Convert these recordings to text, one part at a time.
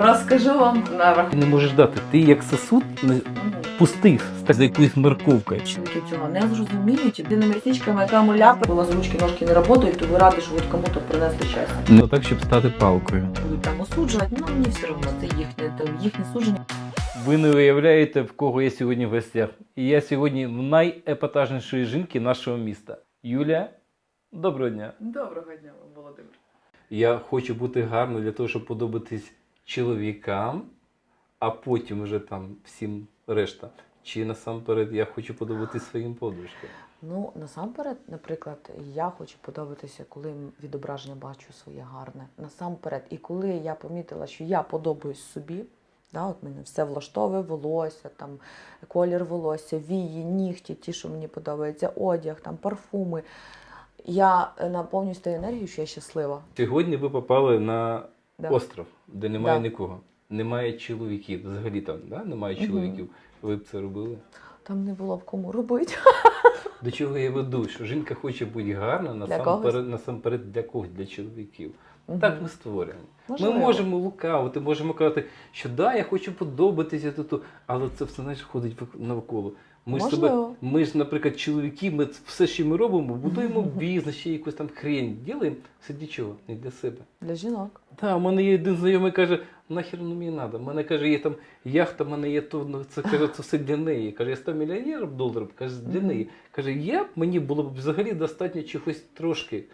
Розкажу вам на Ти не можеш дати. Ти як сосуд не- пустий, з якоюсь морковкою. Чоловіки цього не зрозуміють. Єдиними річками, яка муляпи, була з ручки ножки не працюють, то ви раді, що кому-то принесли щастя. Не так, щоб стати палкою. Будуть там осуджувати, ну мені все одно, це їхнє, там, їхнє судження. Ви не уявляєте, в кого я сьогодні в гостях. І я сьогодні в найепатажнішої жінки нашого міста. Юлія, доброго дня. Доброго дня, Володимир. Я хочу бути гарною для того, щоб подобатись чоловікам, а потім вже там всім решта. Чи насамперед я хочу подобатись своїм подружкам. Ну, насамперед, наприклад, я хочу подобатися, коли відображення бачу своє гарне. Насамперед, і коли я помітила, що я подобаюсь собі, да, от мене все влаштовує волосся, там колір волосся, вії, нігті, ті, що мені подобається, одяг, там парфуми. Я е, наповнююсь тією енергією, що я щаслива. Сьогодні ви попали на Да. остров, де немає Да. нікого. Немає чоловіків. Взагалі там да? немає чоловіків. Ви б це робили? Там не було б кому робити. До чого я веду? Що жінка хоче бути гарна насамперед, насамперед для когось, для чоловіків. Так ми створені. Можливо. Ми можемо лукавити, можемо казати, що да, я хочу подобатися тут, але це все знаєш, ходить навколо. Ми ж, себе, ми ж, наприклад, чоловіки, ми все, що ми робимо, будуємо бізнес, ще якусь там хрень. Ділаємо все для чого? Не для себе. Для жінок. Так, у мене є один знайомий каже, нахер ну мені треба. У мене каже, є там яхта, в мене є то, ну, це каже, це все для неї. Каже, я 100 мільйонерів доларів, каже, для неї. Каже, я б мені було б взагалі достатньо чогось трошки,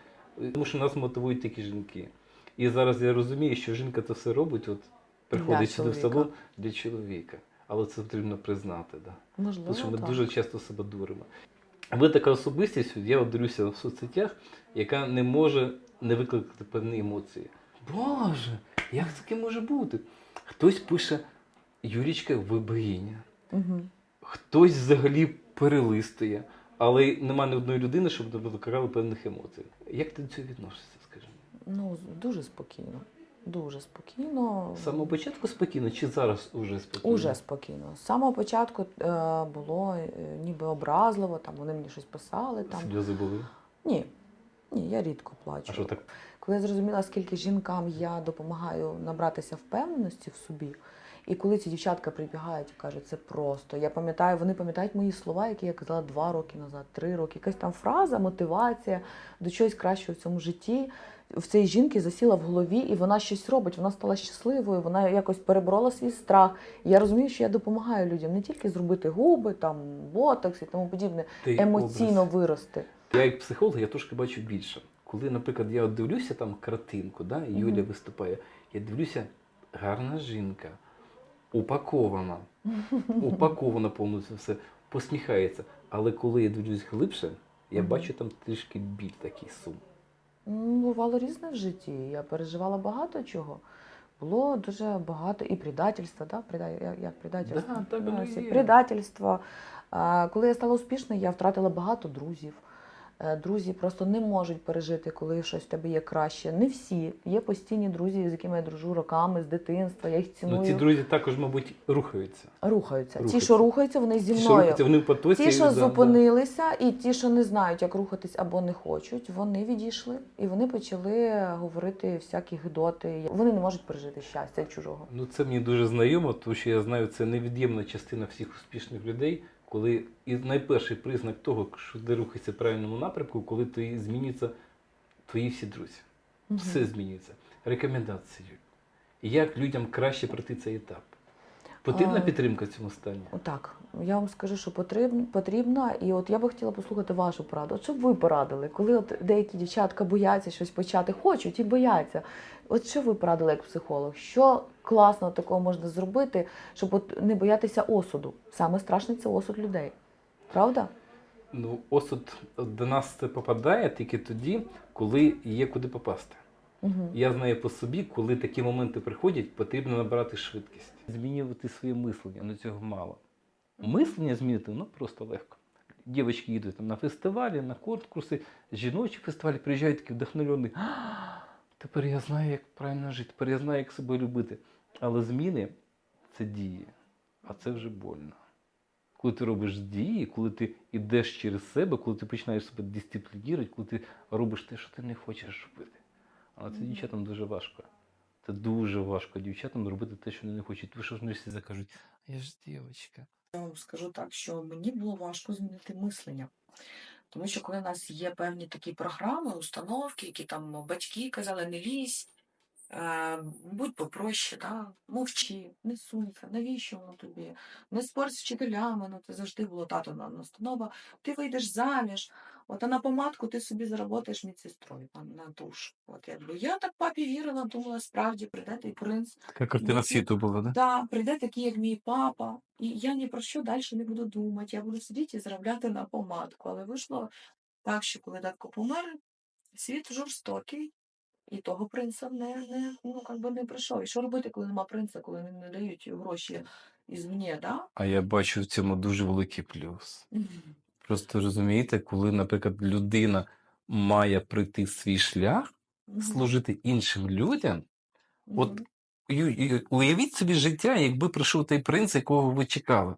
тому що нас мотивують такі жінки. І зараз я розумію, що жінка це все робить, от приходить сюди в салон для чоловіка. Але це потрібно признати, да. Можливо, тому що ми так. дуже часто себе дуримо. Ви така особистість, я от дивлюся в соцсетях, яка не може не викликати певні емоції. Боже, як таке може бути? Хтось пише Юрічка, ви богиня. Угу. Хтось взагалі перелистує, але нема ні одної людини, щоб не викликали певних емоцій. Як ти до цього відносишся, скажи? Ну, дуже спокійно. Дуже спокійно. З самого початку спокійно, чи зараз уже спокійно? Уже спокійно. З самого початку е, було е, ніби образливо, там вони мені щось писали. Там. Сльози були. Ні, ні, я рідко плачу. А що так? Коли я зрозуміла, скільки жінкам я допомагаю набратися впевненості в собі, і коли ці дівчатка прибігають і кажуть, це просто. Я пам'ятаю, вони пам'ятають мої слова, які я казала два роки назад, три роки. Якась там фраза, мотивація до чогось кращого в цьому житті. В цій жінки засіла в голові, і вона щось робить. Вона стала щасливою, вона якось переборола свій страх. Я розумію, що я допомагаю людям не тільки зробити губи, там ботокс і тому подібне, Ти емоційно образ. вирости. Я як психолог, я трошки бачу більше. Коли, наприклад, я дивлюся там картинку, да, і Юля Мгм. виступає, я дивлюся, гарна жінка, упакована, упакована повністю все, посміхається. Але коли я дивлюсь глибше, я бачу там трішки біль, такий сум. М, Бувало різне в житті. Я переживала багато чого. Було дуже багато і предательства, да? Преда- як- предательство? Да, і є. предательство. Коли я стала успішною, я втратила багато друзів. Е, Друзі просто не можуть пережити, коли щось в тебе є краще. Не всі. Є постійні друзі, з якими я дружу роками з дитинства. Я їх ціную. Ну, ці друзі також, мабуть, рухаються. Рухаються. Ті, що рухаються, вони зі Ті, що мною. рухаються, вони в потоці. Ті, що да, да. зупинилися, і ті, що не знають, як рухатись або не хочуть, вони відійшли і вони почали говорити всякі гидоти. Вони не можуть пережити щастя чужого. Ну, це мені дуже знайомо, тому що я знаю, це невід'ємна частина всіх успішних людей, коли і найперший признак того, що ти рухаєшся в правильному напрямку, коли ти змінюються твої всі друзі. Все змінюється. Рекомендації. Як людям краще пройти цей етап? Потрібна підтримка в цьому стані? Так, я вам скажу, що потрібна, потрібна, і от я би хотіла послухати вашу пораду. От що б ви порадили, коли от деякі дівчатка бояться щось почати, хочуть і бояться. От що ви порадили як психолог? Що класно такого можна зробити, щоб от не боятися осуду? Саме страшне це осуд людей. Правда? Ну, осуд до нас це попадає тільки тоді, коли є куди попасти. Угу. Я знаю по собі, коли такі моменти приходять, потрібно набирати швидкість. Змінювати своє мислення, ну цього мало. Мислення змінити ну просто легко. Дівчатки їдуть там на фестивалі, на конкурси, жіночі фестивалі, приїжджають такі вдохновлені. Тепер я знаю, як правильно жити, тепер я знаю, як себе любити. Але зміни це дії, а це вже больно. Коли ти робиш дії, коли ти йдеш через себе, коли ти починаєш себе дисциплінувати, коли ти робиш те, що ти не хочеш робити. Але це дівчатам дуже важко. Це дуже важко дівчатам робити те, що вони не хочуть. Ви що ж не всі закажуть, а я ж дівчинка. Я вам скажу так, що мені було важко змінити мислення. Тому що коли в нас є певні такі програми, установки, які там батьки казали, не лізь, е, будь попроще, да? мовчи, не сунься, навіщо воно тобі? Не спорь з вчителями, ну це завжди було тато на настанова. Ти вийдеш заміж, от а на помадку ти собі заработаєш медсестрою на, на душ. От якби я так папі вірила, думала, справді прийде той принц. Така картина світу була, да? Да, прийде такий, як мій папа, і я ні про що далі не буду думати. Я буду сидіти і заробляти на помадку. Але вийшло так, що коли татко помер, світ жорстокий, і того принца не, не, ну, как би не прийшов. І що робити, коли нема принца, коли не, дають гроші ізвні, да? А я бачу в цьому дуже великий плюс. Просто розумієте, коли, наприклад, людина має пройти свій шлях, Мгм. служити іншим людям. от Мгм. ю- ю- Уявіть собі життя, якби прийшов той принц, якого ви чекали.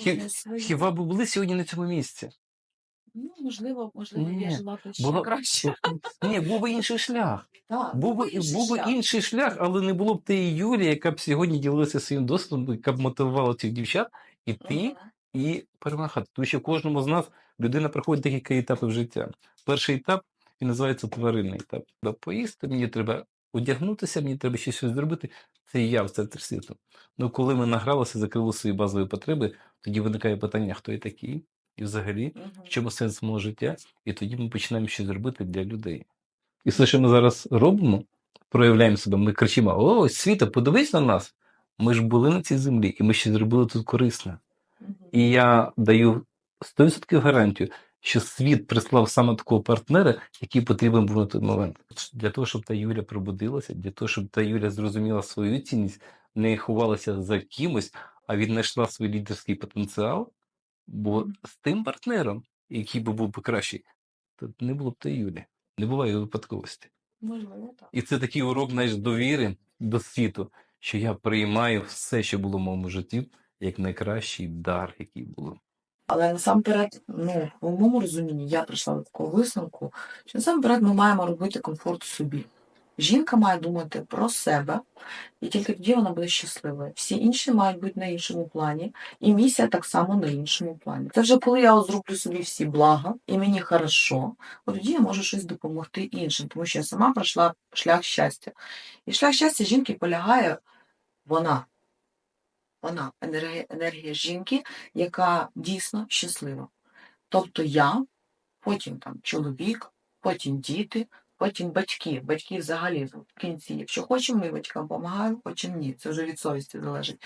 Хі- своє. Хіба б були сьогодні на цьому місці? Ну, можливо, можливо, я Ні, жила б ще Була... краще. Ні, був би інший шлях. Так, Був би, інший був би шлях. інший шлях, але не було б тієї Юлії, яка б сьогодні ділилася своїм досвідом, яка б мотивувала цих дівчат іти Мгм. І перемагати. Тому що кожному з нас людина проходить декілька етапів життя. Перший етап він називається тваринний етап. Треба поїсти, мені треба одягнутися, мені треба ще щось зробити. Це я в центрі світу. Ну коли ми награлися, закрили свої базові потреби, тоді виникає питання, хто я такий, і взагалі, в чому сенс мого життя, і тоді ми починаємо щось робити для людей. І все, що ми зараз робимо, проявляємо себе, ми кричимо: О, світа, подивись на нас! Ми ж були на цій землі, і ми ще зробили тут корисне. І я даю 100% гарантію, що світ прислав саме такого партнера, який потрібен був на той момент. Для того, щоб та Юля пробудилася, для того, щоб та Юля зрозуміла свою цінність, не ховалася за кимось, а віднайшла свій лідерський потенціал. Бо з тим партнером, який би був би кращий, то не було б та Юлі. Не буває випадковості. Можливо, так. І це такий урок знаєш, довіри до світу, що я приймаю все, що було в моєму житті, як найкращий дар, який було. Але насамперед, ну, в моєму розумінні, я прийшла до такого висновку, що насамперед ми маємо робити комфорт собі. Жінка має думати про себе, і тільки тоді вона буде щасливою. Всі інші мають бути на іншому плані, і місія так само на іншому плані. Це вже коли я зроблю собі всі блага, і мені хорошо, от тоді я можу щось допомогти іншим, тому що я сама пройшла шлях щастя. І шлях щастя жінки полягає вона. Вона енергія, енергія жінки, яка дійсно щаслива. Тобто я, потім там чоловік, потім діти, потім батьки. Батьки взагалі в кінці. Якщо хочемо, ми батькам допомагаємо, потім ні. Це вже від совісті залежить.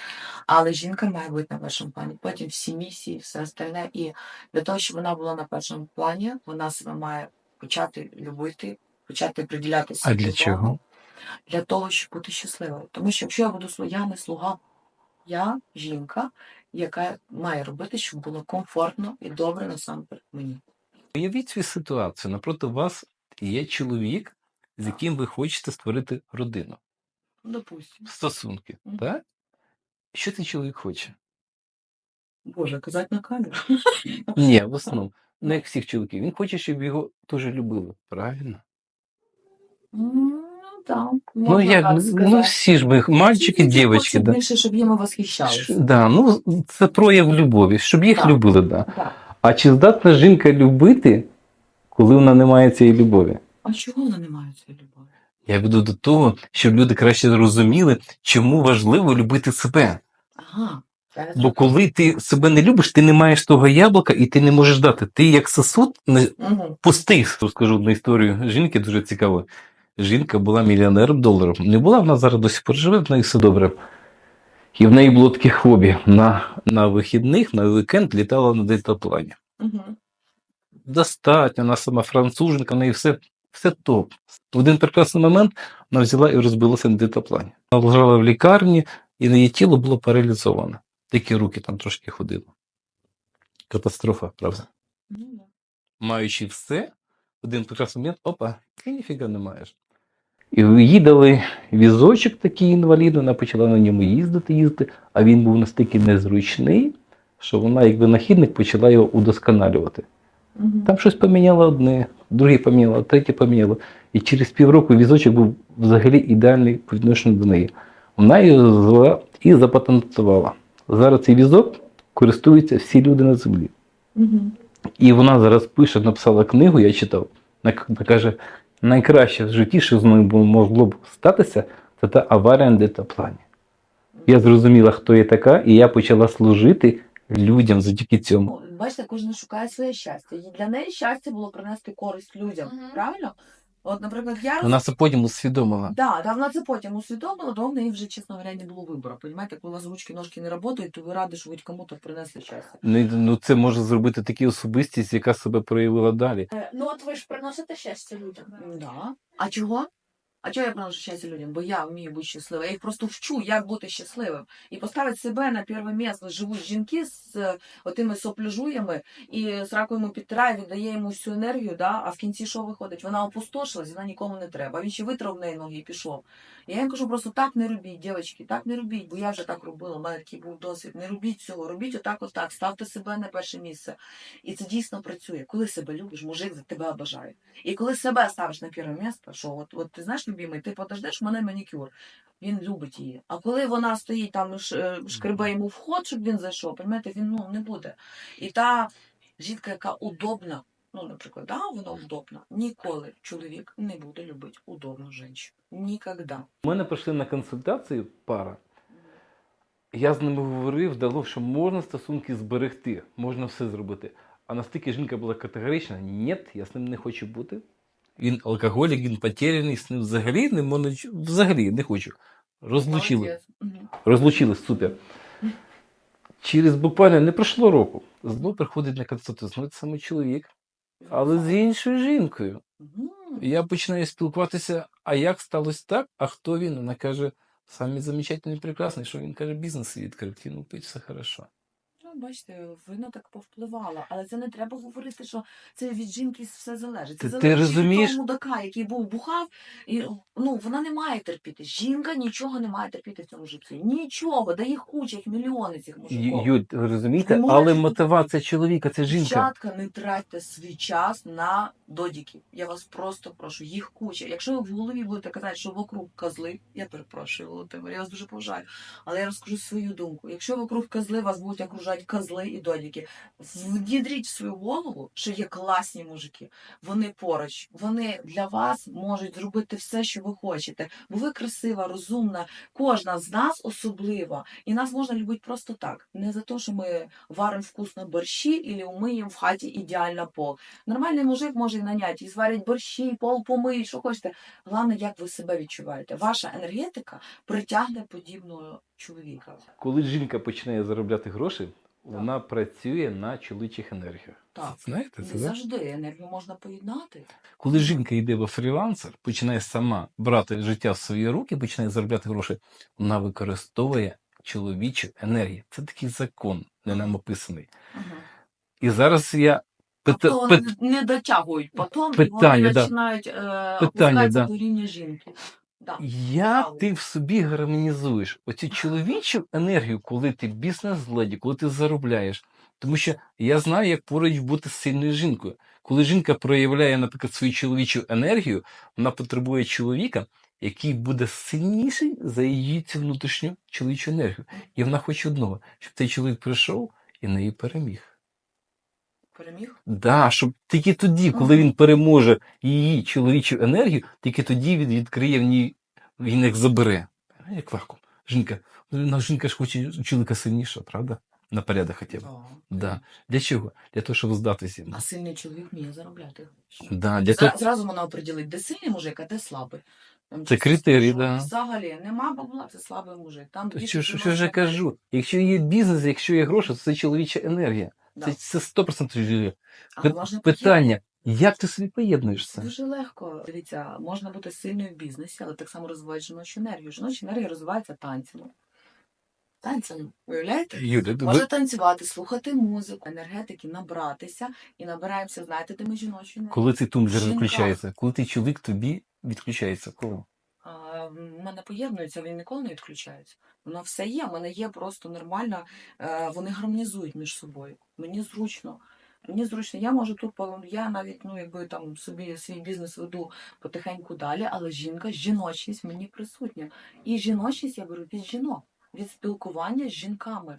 Але жінка має бути на першому плані. Потім всі місії, все остальне. І для того, щоб вона була на першому плані, вона себе має почати любити, почати приділяти А для чого? Для того, щоб бути щасливою. Тому що якщо я буду слуга, я не слуга, я жінка, яка має робити, щоб було комфортно і добре насамперед мені. Уявіть свою ситуацію. Напроти вас є чоловік, з яким ви хочете створити родину, Допустим. стосунки. Мгм. Так? Що цей чоловік хоче? Боже, казати на камеру. Ні, в основному, не як всіх чоловіків. Він хоче, щоб його теж любили. Правильно? Ну, так. Ну, як, ну всі ж ми, мальчики, дівчатки, да. більше, щоб їми Ш- восхищалися. Да, ну, це прояв любові, щоб їх Так. любили, да. Так. А чи здатна жінка любити, коли вона не має цієї любові? А чого вона не має цієї любові? Я веду до того, щоб люди краще зрозуміли, чому важливо любити себе. Ага. Бо коли ти себе не любиш, ти не маєш того яблука і ти не можеш дати. Ти як сосуд не Угу. пустий. Розкажу одну історію жінки, дуже цікаво. Жінка була мільйонером доларом. Не була вона зараз до сих пор живе, в неї все добре. І в неї було таке хобі. На, на вихідних, на вікенд літала на дельтаплані. Угу. Достатньо, вона сама француженка, в неї все, все топ. В один прекрасний момент вона взяла і розбилася на дельтаплані. Вона лежала в лікарні, і на її тіло було паралізоване. Тільки руки там трошки ходили. Катастрофа, правда. Ну. Маючи все, в один прекрасний момент, опа, ти ніфіга не маєш. І їй дали візочок такий інвалідний, вона почала на ньому їздити, їздити, а він був настільки незручний, що вона, як винахідник, почала його удосконалювати. Там щось поміняло одне, друге поміняло, третє поміняло. І через півроку візочок був взагалі ідеальний по відношенню до неї. Вона його звела і запатентувала. Зараз цей візок користуються всі люди на землі. Мгм. І вона зараз пише, написала книгу, я читав. Вона каже, найкраще в житті, що з мною могло б статися, це та аварія на дельтаплані. Я зрозуміла, хто я така, і я почала служити людям завдяки цьому. Бачите, кожен шукає своє щастя. І для неї щастя було принести користь людям. Правильно? От, наприклад, я Вона це потім усвідомила. Да, да, вона це потім усвідомила, то в неї вже, чесно говоря, не було вибору. Понімаєте, коли у вас ручки ножки не працюють, то ви раді, що ви кому-то принесли щастя. Ну, ну це може зробити такі особистість, яка себе проявила далі. Е, Ну от ви ж приносите щастя людям. Да. А чого? А чого я приношу щастя людям? Бо я вмію бути щаслива. Я їх просто вчу, як бути щасливим. І поставити себе на перше місце. Живуть жінки з е, отими сопляжуями і з ракою підтирає, віддає йому всю енергію, да? а в кінці що виходить? Вона опустошилась, вона нікому не треба. Він ще витрав в неї ноги і пішов. Я їм кажу, просто так не робіть, дівчатки, так не робіть, бо я вже так робила, у мене такий був досвід. Не робіть цього, робіть отак, отак, ставте себе на перше місце. І це дійсно працює. Коли себе любиш, мужик за тебе обожає. І коли себе ставиш на перше місце, що от, от ти знаєш, любимий, ти подождеш мене манікюр. Він любить її. А коли вона стоїть там, е, шкребе йому вход, щоб він зайшов, розумієте, він ну, не буде. І та жінка, яка удобна, ну, наприклад, да, вона удобна, ніколи чоловік не буде любити удобну жінку. Ніколи. У мене прийшли на консультацію пара. Я з ними говорив, дало, що можна стосунки зберегти, можна все зробити. А настільки жінка була категорична, ні, я з ним не хочу бути. Він алкоголік, він потеряний, з ним взагалі не можна, взагалі не хочу. Розлучили. Розлучились, супер. Через буквально не пройшло року. Знову приходить на консультацію, знову це саме чоловік, але з іншою жінкою. Я починаю спілкуватися, а як сталося так, а хто він? Вона каже, самі замечательний, прекрасний, що він каже, бізнес відкрив, кинув пить, все хорошо. Бачите, вино так повпливало, але це не треба говорити, що це від жінки все залежить. Це Ти- ти розумієш? від того мудака, який був бухав, і ну вона не має терпіти. Жінка нічого не має терпіти в цьому житті. Нічого, да їх куча, їх мільйони цих мужиків. Юль, розумієте, але мотивація чоловіка це жінка. Дівчатка, не тратьте свій час на додіки. Я вас просто прошу, їх куча. Якщо ви в голові будете казати, що вокруг козли, я перепрошую, Володимир, я вас дуже поважаю, але я розкажу свою думку. Якщо вокруг козли вас будуть окружати козли і додіки, вдідріть в свою голову, що є класні мужики. Вони поруч, вони для вас можуть зробити все, що ви хочете. Бо ви красива, розумна, кожна з нас особлива, і нас можна любити просто так. Не за те, що ми варимо вкусно борщі і умиємо в хаті ідеально пол. Нормальний мужик може і наняти, і зварить борщі, і пол помиють, що хочете. Головне, як ви себе відчуваєте. Ваша енергетика притягне подібного чоловіка. Коли жінка починає заробляти гроші, вона працює на чоловічих енергіях. Так. Знаєте Не це? Да? завжди енергію можна поєднати. Коли жінка йде во фрілансер, починає сама брати життя в свої руки, починає заробляти гроші, вона використовує чоловічу енергію. Це такий закон, не нам описаний. Угу. І зараз я Тобто пит, не дотягують потім, і вони да. починають е, Питання, да. до рівня жінки. Да. як ти в собі гармонізуєш оцю чоловічу енергію, коли ти бізнес-леді, коли ти заробляєш. Тому що я знаю, як поруч бути сильною жінкою. Коли жінка проявляє, наприклад, свою чоловічу енергію, вона потребує чоловіка, який буде сильніший за її цю внутрішню чоловічу енергію. І вона хоче одного, щоб цей чоловік прийшов і неї переміг. Переміг? Да, щоб тільки тоді, коли Ага. він переможе її чоловічу енергію, тільки тоді він відкриє в ній, він їх забере. Як легко. Жінка, ну, жінка ж хоче чоловіка сильніше, правда? На порядок б. Да. Для чого? Для того, щоб здатися. А сильний чоловік вміє заробляти. Да, для того... Зразу вона оприділить, де сильний мужик, а де слабий. Там Це що да. Взагалі нема бабла, це слабий мужик. Там То що, що, що ж я кажу? Якщо є бізнес, якщо є гроші, то це чоловіча енергія. Да. Це, це 100% чоловіча. Але Пи- можна Питання, як ти собі поєднуєш це? Дуже легко. Дивіться, можна бути сильною в бізнесі, але так само розвивати жіночу енергію. Жіноча енергія розвивається танцями. Танцями, уявляєте? Юля, ви... Може танцювати, слухати музику, енергетики, набратися і набираємося, знаєте, де ми жіночі енергії. коли цей тумблер Жінка. відключається? Коли ти чоловік тобі відключається? В мене поєднується, він ніколи не відключається. Воно все є. В мене є просто нормально, е, вони гармонізують між собою. Мені зручно. Мені зручно, я можу тут я навіть ну якби там собі свій бізнес веду потихеньку далі, але жінка, жіночність мені присутня. І жіночність я беру від жінок, від спілкування з жінками.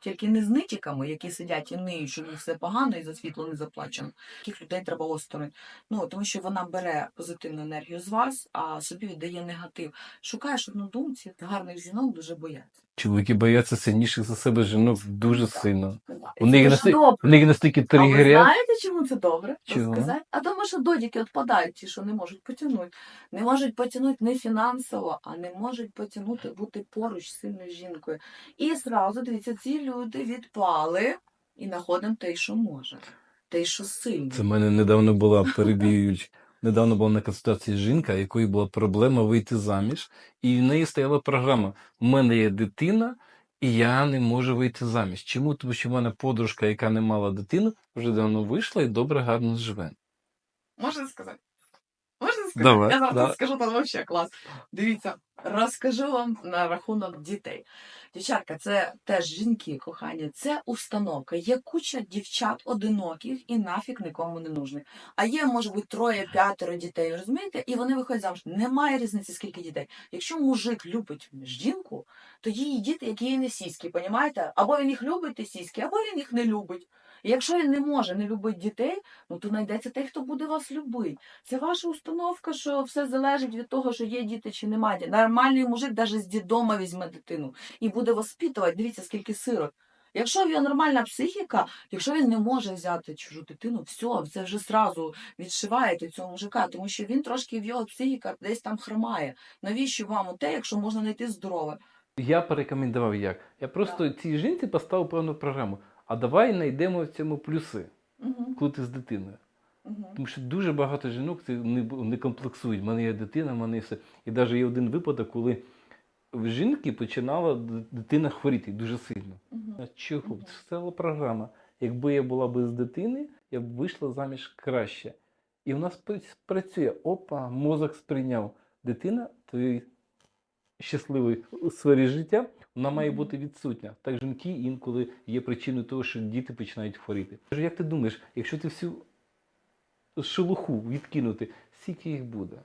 Тільки не з нитіками, які сидять і ниють, що все погано і за світло не заплачено. Таких людей треба осторонь. Ну тому що вона бере позитивну енергію з вас, а собі віддає негатив. Шукаєш однодумців, гарних жінок дуже бояться. Чоловіки бояться сильніших за себе жінок дуже сильно. У них настільки, у них настільки А ви тригерять. знаєте, чому це добре? Чого? Розказати? А тому, що додіки відпадають, ті, що не можуть потягнути. Не можуть потягнути не фінансово, а не можуть потягнути бути поруч з сильною жінкою. І зразу, дивіться, ці люди відпали і знаходимо те, що може. Те, що сильне. Це в мене недавно була перебіюч. Недавно була на консультації жінка, якої була проблема вийти заміж, і в неї стояла програма: у мене є дитина, і я не можу вийти заміж. Чому? Тому що в мене подружка, яка не мала дитину, вже давно вийшла і добре гарно живе. Можна сказати? Давай, Я зараз да. скажу, там взагалі клас. Дивіться, розкажу вам на рахунок дітей. Дівчатка, це теж жінки, кохані, це установка. Є куча дівчат одиноких і нафіг нікому не нужних. А є, може бути, троє, п'ятеро дітей, розумієте? І вони виходять замуж. Немає різниці, скільки дітей. Якщо мужик любить жінку, то її діти, які є не сіські, понімаєте? Або він їх любить, ті сіськи, або він їх не любить. Якщо він не може не любити дітей, ну то знайдеться той, хто буде вас любити. Це ваша установка, що все залежить від того, що є діти чи немає. Нормальний мужик навіть з дідома візьме дитину і буде воспитувати. Дивіться, скільки сирот. Якщо в нього нормальна психіка, якщо він не може взяти чужу дитину, все, це вже зразу відшиваєте цього мужика, тому що він трошки в його психіка десь там хромає. Навіщо вам те, якщо можна знайти здорове? Я порекомендував як. Я просто цій жінці поставив певну програму. А давай знайдемо в цьому плюси, Угу, коли ти з дитиною. угу. Тому що дуже багато жінок це не, не комплексують. У мене є дитина, в мене є все. І навіть є один випадок, коли в жінки починала дитина хворіти дуже сильно. А чого? Мгм. Це ціла програма. Якби я була без дитини, я б вийшла заміж краще. І в нас працює. Опа, мозок сприйняв. Дитина, твій щасливий у сфері життя, вона має бути відсутня. Так жінки інколи є причиною того, що діти починають хворіти. Кажу, Як ти думаєш, якщо ти всю шелуху відкинути, скільки їх буде?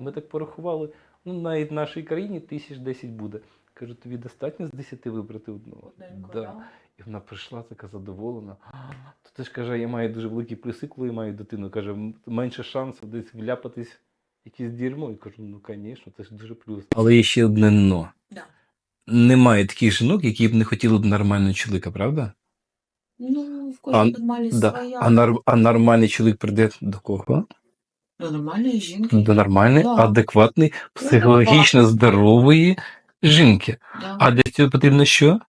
Ми так порахували, ну навіть в нашій країні тисяч десять буде. Кажу, тобі достатньо з десяти вибрати одного. Да. І вона прийшла така задоволена. То ти ж каже, я маю дуже великі плюси, коли я маю дитину. Каже, «М- менше шансів десь вляпатись в якесь дірмо. І кажу, ну звісно, це ж дуже плюс. Але є ще одне но. Немає таких жінок, які б не хотіли б нормального чоловіка, правда? Ну, в кожній нормальність Да. своя. А, нар... а нормальний чоловік прийде до кого? До нормальної жінки. До нормальної, Да. адекватної, психологічно здорової жінки. Да, А для цього потрібно що?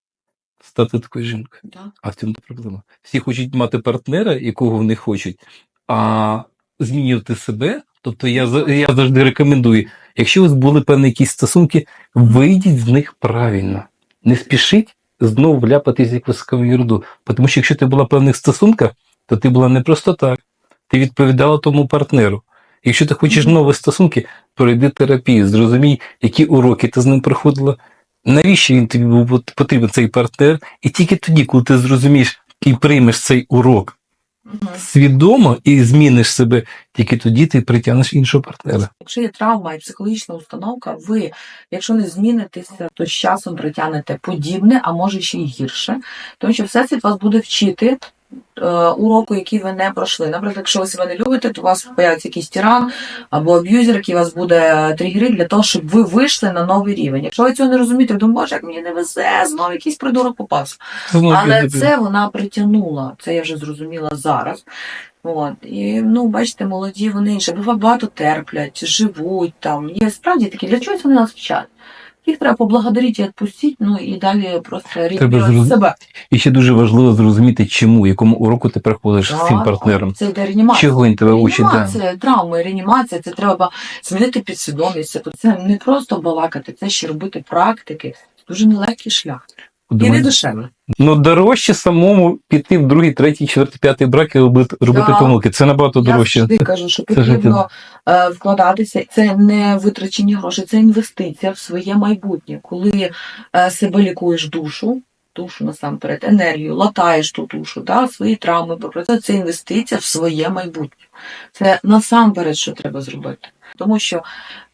Стати такою жінкою. да. А в цьому то проблема. Всі хочуть мати партнера, якого вони хочуть, а змінювати себе. Тобто я, я завжди рекомендую, якщо у вас були певні якісь стосунки, вийдіть з них правильно. Не спішіть знову вляпатись в якусь ерунду. Тому що якщо ти була в певних стосунках, то ти була не просто так. Ти відповідала тому партнеру. Якщо ти хочеш нові стосунки, пройди терапію, зрозумій, які уроки ти з ним проходила, навіщо він тобі був потрібен цей партнер, і тільки тоді, коли ти зрозумієш і приймеш цей урок. Свідомо і зміниш себе, тільки тоді ти притягнеш іншого партнера. Якщо є травма і психологічна установка, ви, якщо не змінитеся, то з часом притягнете подібне, а може ще й гірше. Тому що всесвіт вас буде вчити уроку, який ви не пройшли. Наприклад, якщо ви себе не любите, то у вас появиться якийсь тиран або аб'юзер, який вас буде тригерити для того, щоб ви вийшли на новий рівень. Якщо ви цього не розумієте, думаєте, боже, як мені не везе, знову якийсь придурок попався. Знову Але це вона притягнула. Це я вже зрозуміла зараз. От. І ну, бачите, молоді вони інше. Бува багато терплять, живуть там. Є справді такі, для чогось вони нас вчать. Їх треба поблагодарити і відпустити, ну і далі просто зроз- себе. І ще дуже важливо зрозуміти, чому, якому уроку ти приходиш з цим партнером. Це йде реанімація. Чого він тебе учить? Да. Реанімація, травми, реанімація, це треба змінити підсвідомість. Це не просто балакати, це ще робити практики. Дуже нелегкий шлях. І не Думаю. Ну, дорожче самому піти в другий, третій, четвертий, п'ятий брак і робити, робити Да. помилки. Це набагато Я дорожче. завжди кажу, що Це потрібно е, вкладатися. Це не витрачені гроші, це інвестиція в своє майбутнє. Коли е, себе лікуєш душу, душу насамперед, енергію, латаєш ту душу, да, свої травми. Це інвестиція в своє майбутнє. Це насамперед, що треба зробити. Тому що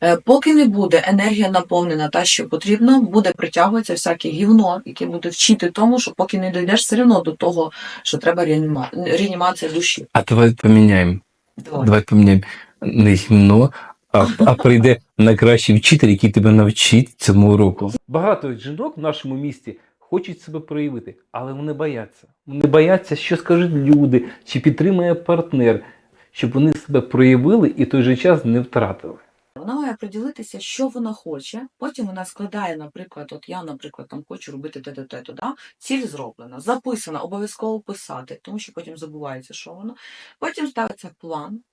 е, поки не буде енергія наповнена та, що потрібно, буде притягуватися всяке гівно, яке буде вчити тому, що поки не дійдеш все одно до того, що треба реаніма... реанімація душі. А давай поміняємо. Давай. Давай поміняємо не гімно, а, а прийде найкращий вчитель, який тебе навчить цьому уроку. Багато жінок в нашому місті хочуть себе проявити, але вони бояться. Вони бояться, що скажуть люди, чи підтримує партнер, щоб вони себе проявили і той же час не втратили. Вона має приділитися, що вона хоче. Потім вона складає, наприклад, от я, наприклад, там хочу робити те те те да? ціль зроблена, записана, обов'язково писати, тому що потім забувається, що воно. Потім ставиться план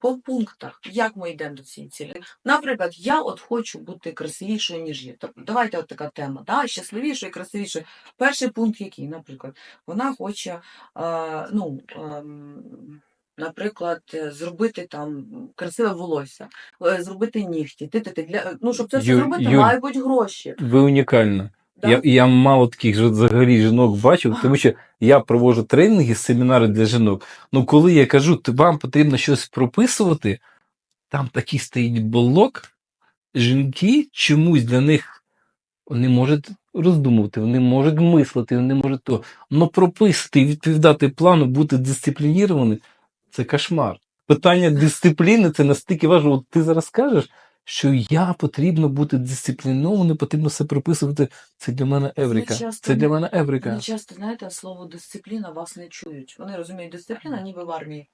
по пунктах, як ми йдемо до цієї цілі. Наприклад, я от хочу бути красивішою, ніж є. Тобто, давайте от така тема, да? щасливішою і красивішою. Перший пункт який, наприклад, вона хоче, е, ну, ем, наприклад, е, зробити там красиве волосся, е, зробити нігті. Ти, ти, ти, для, ну, щоб це все зробити, Юль. мають бути гроші. Ви унікальна. Да? Я, я мало таких взагалі жінок бачив, тому що я проводжу тренінги, семінари для жінок. Ну, коли я кажу, то вам потрібно щось прописувати, там такий стоїть блок, жінки чомусь для них вони можуть роздумувати, вони можуть мислити, вони можуть то. Но прописати відповідати плану, бути дисциплінірованим це кошмар. Питання дисципліни це настільки важливо. От ти зараз кажеш, що я потрібно бути дисциплінованим, потрібно все прописувати. Це для мене еврика. часто Це для мене еврика. Вони часто, знаєте, слово дисципліна вас не чують. Вони розуміють, дисципліна ніби в армії.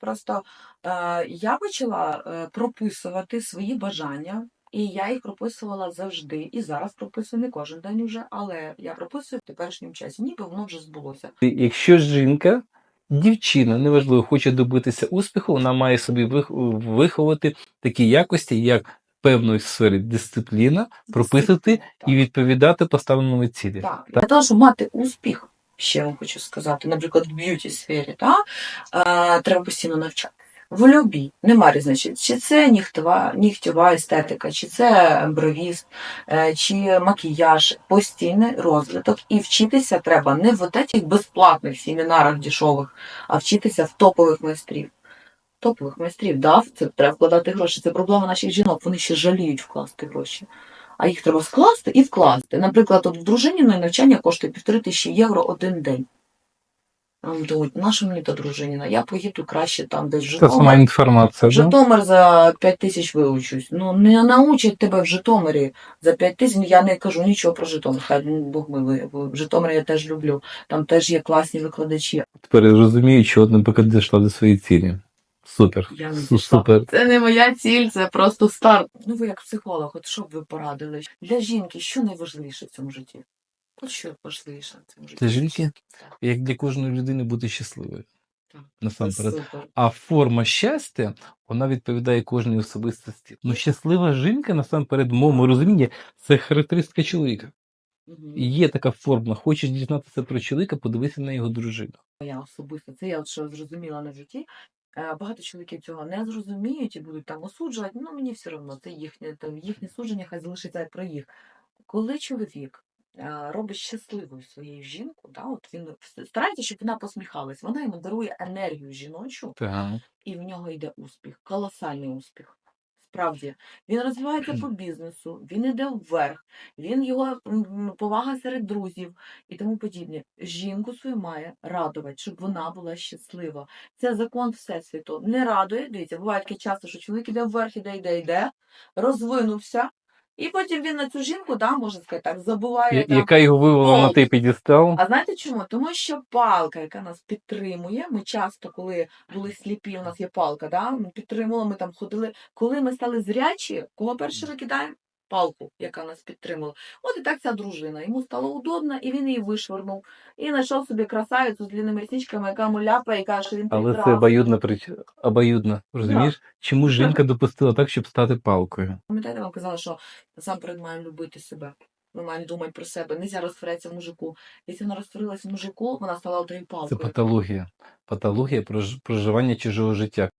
Просто е, я почала е, прописувати свої бажання, і я їх прописувала завжди. І зараз прописую не кожен день уже, але я прописую в теперішньому часі, ніби воно вже збулося. Якщо жінка, дівчина, неважливо, хоче добитися успіху, вона має собі вих- виховати такі якості, як в певної сфері дисципліна, прописати і відповідати поставленому цілі. Так, для того, щоб мати успіх, ще вам хочу сказати, наприклад, в б'юті сфері, так, е, треба постійно навчати. В любій нема різниці, чи це нігтова, нігтєва естетика, чи це бровіст, е, чи макіяж, постійний розвиток. І вчитися треба не в цих безплатних семінарах дешевих, а вчитися в топових майстрів. Топових майстрів, да, це треба вкладати гроші. Це проблема наших жінок. Вони ще жаліють вкласти гроші. А їх треба скласти і вкласти. Наприклад, от в дружиніної навчання коштує півтори тисячі євро один день. Думають, наша мені та дружиніна, я поїду краще там десь в Це сама Житомир. інформація. В? Житомир за 5 тисяч виучусь. Ну, не научать тебе в Житомирі за 5 тисяч. Я не кажу нічого про Житомир. Хай ну, Бог милує. бо Житомир я теж люблю. Там теж є класні викладачі. Тепер я розумію, що от наприклад дійшла до своєї цілі. Супер. Я не Супер. Це не моя ціль, це просто старт. Ну ви як психолог, от що б ви порадили? Для жінки що найважливіше в цьому житті? От що важливіше в цьому житті? Для жінки? Так, Як для кожної людини бути щасливою. Так. це Насамперед. супер. А форма щастя, вона відповідає кожній особистості. Ну, щаслива жінка, насамперед, в моєму розумінні, це характеристика чоловіка. Мгм. І є така форма. Хочеш дізнатися про чоловіка, подивися на його дружину. Я особисто, це я от що зрозуміла на житті. Е, Багато чоловіків цього не зрозуміють і будуть там осуджувати. Ну мені все одно, це їхнє там їхнє судження, хай залишиться про їх. Коли чоловік робить щасливою свою жінку, да, от він старається, щоб вона посміхалась, вона йому дарує енергію жіночу, Так. і в нього йде успіх, колосальний успіх. Справді, він розвивається по бізнесу, він йде вверх, він його повага серед друзів і тому подібне. Жінку свою має радувати, щоб вона була щаслива. Це закон Всесвіту. Не радує. Дивіться, буває таке часто, що чоловік іде вверх, іде, йде, йде, розвинувся, і потім він на цю жінку, да, можна сказати так, забуває. Я- там, Яка його вивела на той підістав. а знаєте чому? Тому що палка, яка нас підтримує, ми часто, коли були сліпі, у нас є палка, да? підтримувала, підтримували, ми там ходили. Коли ми стали зрячі, кого перше викидаємо? Палку, яка нас підтримала. От і так ця дружина. Йому стало удобно, і він її вишвернув. І знайшов собі красавицю з длинними рісничками, яка йому ляпає і каже, що він Але це обоюдна причина. Обоюдна. Розумієш? Чому жінка допустила так, щоб стати палкою? Пам'ятаєте, я вам казала, що насамперед маємо любити себе. Ми маємо думати про себе. Нельзя розтворятися в мужику. Якщо вона розтворилася в мужику, вона стала тою Це палкою. патологія. Патологія прож- проживання чужого життя.